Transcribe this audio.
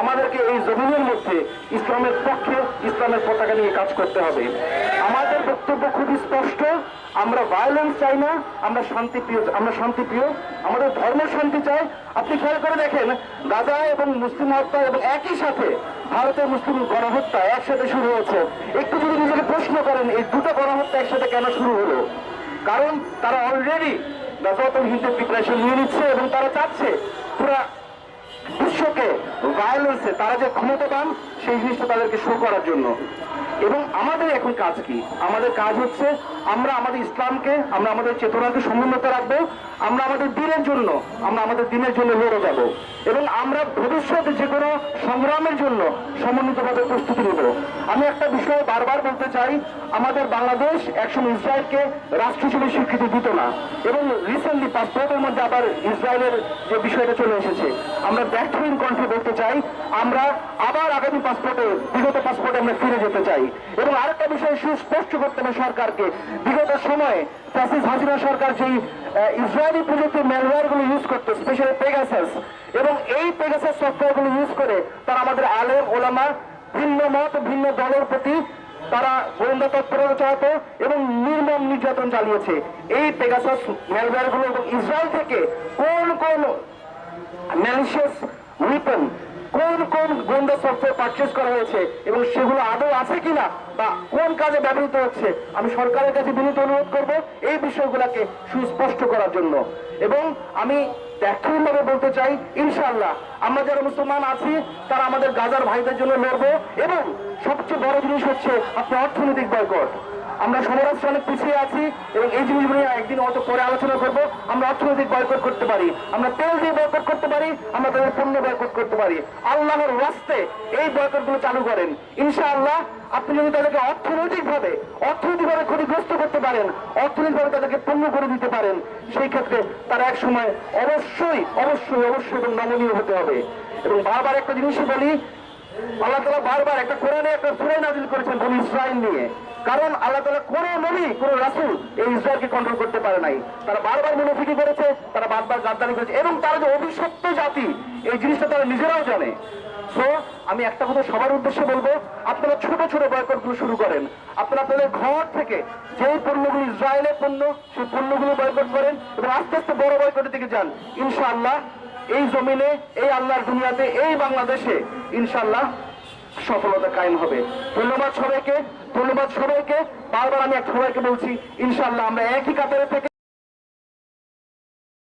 আমাদেরকে এই জমিনের মধ্যে ইসলামের পক্ষে ইসলামের পতাকা নিয়ে কাজ করতে হবে। আমাদের বক্তব্য খুবই স্পষ্ট, আমরা ভায়োলেন্স চাই না, আমরা শান্তিপ্রিয় আমরা শান্তিপ্রিয় আমাদের ধর্ম শান্তি চাই। আপনি খেয়াল করে দেখেন, গাজা এবং মুসলিম হত্যা এবং একই সাথে ভারতের মুসলিম গণহত্যা একসাথে শুরু হয়েছে। একটু যদি নিজেকে প্রশ্ন করেন, এই দুটো গণহত্যা একসাথে কেন শুরু হলো? কারণ তারা অলরেডি গাজাওয়াতুল হিন্দের প্রিপারেশন নিয়ে নিচ্ছে এবং তারা চাচ্ছে পুরা বিশ্বকে ভায়োলেন্সে তারা যে ক্ষমতা পান সেই জিনিসটা তাদেরকে শো করার জন্য। এবং আমাদের এখন কাজ কি? আমাদের কাজ হচ্ছে আমরা আমাদের ইসলামকে, আমরা আমাদের চেতনাকে সমুন্নত রাখব, আমরা আমাদের দিনের জন্য, আমরা আমাদের দিনের জন্য লড়ে যাব। এবং আমরা ভবিষ্যতে যে কোনো সংগ্রামের জন্য সমন্বিতভাবে প্রস্তুতি নেব। আমি একটা বিষয় বারবার বলতে চাই, আমাদের বাংলাদেশ একসময় ইসরায়েলকে রাষ্ট্র হিসেবে স্বীকৃতি দিত না। এবং রিসেন্টলি পাসপোর্টের মধ্যে আবার ইসরায়েলের যে বিষয়টা চলে এসেছে, আমরা ব্যর্থহীন কণ্ঠে বলতে চাই, আমরা আবার আগামী পাসপোর্টে বিগত পাসপোর্টে আমরা ফিরে যেতে চাই। এবং আরেকটা বিষয় সুস্পষ্ট করতে হবে সরকারকে। বিগত সময়ে ফ্যাসিস হাসিনা সরকার যেই ইসরায়েলি প্রযুক্তির ম্যালওয়্যারগুলো ইউজ করতো স্পেশালি পেগাসাস এবং এই পেগাসাস সফটওয়্যারগুলো ইউজ করে তারা আমাদের আলেম, ওলামা, ভিন্ন মত, ভিন্ন দলের প্রতি তারা গোয়েন্দা তৎপরতা চালাতো এবং নির্মম নির্যাতন চালিয়েছে। এই পেগাসাস ম্যালওয়্যারগুলো এবং ইসরায়েল থেকে কোন কোন ম্যালিশিয়াস উইপন কোন কোন গোয়েন্দা সফটওয়্যার পারচেস করা হয়েছে এবং সেগুলো আদৌ আছে কিনা বা কোন কাজে ব্যবহৃত হচ্ছে, আমি সরকারের কাছে বিনীত অনুরোধ করব এই বিষয়গুলোকে সুস্পষ্ট করার জন্য। এবং আমি ব্যর্থহীনভাবে বলতে চাই, ইনশাআল্লাহ, আমরা যারা মুসলমান আছি, তারা আমাদের গাজার ভাইদের জন্য লড়বো এবং সবচেয়ে বড় জিনিস হচ্ছে আপনার অর্থনৈতিক বয়কট। আমরা সমরাষ্ট্রে অনেক পিছিয়ে আছি এবং এই জিনিসগুলো একদিন অত পরে আলোচনা করব। আমরা অর্থনৈতিক বয়কট করতে পারি, আমরা তেল দিয়ে বয়কট করতে পারি, আমরা তাদের পণ্য বয়কট করতে পারি। আল্লাহর রাস্তে এই বয়কটগুলো চালু করেন। ইনশাআল্লাহ, আপনি যদি তাদেরকে অর্থনৈতিকভাবে অর্থনৈতিকভাবে ক্ষতিগ্রস্ত করতে পারেন, অর্থনৈতিকভাবে তাদেরকে পণ্য করে দিতে পারেন, সেই ক্ষেত্রে তারা এক সময় অবশ্যই অবশ্যই অবশ্যই এবং নমনীয় হতে হবে। এবং বারবার একটা জিনিসই বলি আল্লাহ তালা বারবার একটা কোরআনে একটা সুরাই নাজিল করেছেন বনি ইসরায়েল নিয়ে। কারণ আল্লাহ তালা কোনো নবী, কোনো রাসুল এই ইসরায়েলকে কন্ট্রোল করতে পারে নাই। তারা বারবার মুনাফিকি করেছে, তারা বারবার গাদ্দারি করেছে এবং তারা যে অভিশপ্ত জাতি, এই জিনিসটা তারা নিজেরাও জানে। তো আমি একটা কথা সবার উদ্দেশ্যে বলব, আপনারা ছোট ছোট বয়কটগুলো শুরু করেন। আপনারা আপনাদের ঘর থেকে যেই পণ্যগুলো ইসরায়েলের পণ্য, সেই পণ্যগুলো বয়কট করেন এবং আস্তে আস্তে বড় বয়কটের দিকে যান। ইনশাআল্লাহ এই জমিনে, এই আল্লাহর দুনিয়াতে, এই বাংলাদেশে ইনশাল্লাহ সফলতা কায়েম হবে। ধন্যবাদ সবাইকে ধন্যবাদ সবাইকে। বারবার আমি এক সবাইকে বলছি ইনশাল্লাহ আমরা একই কাতারে থেকে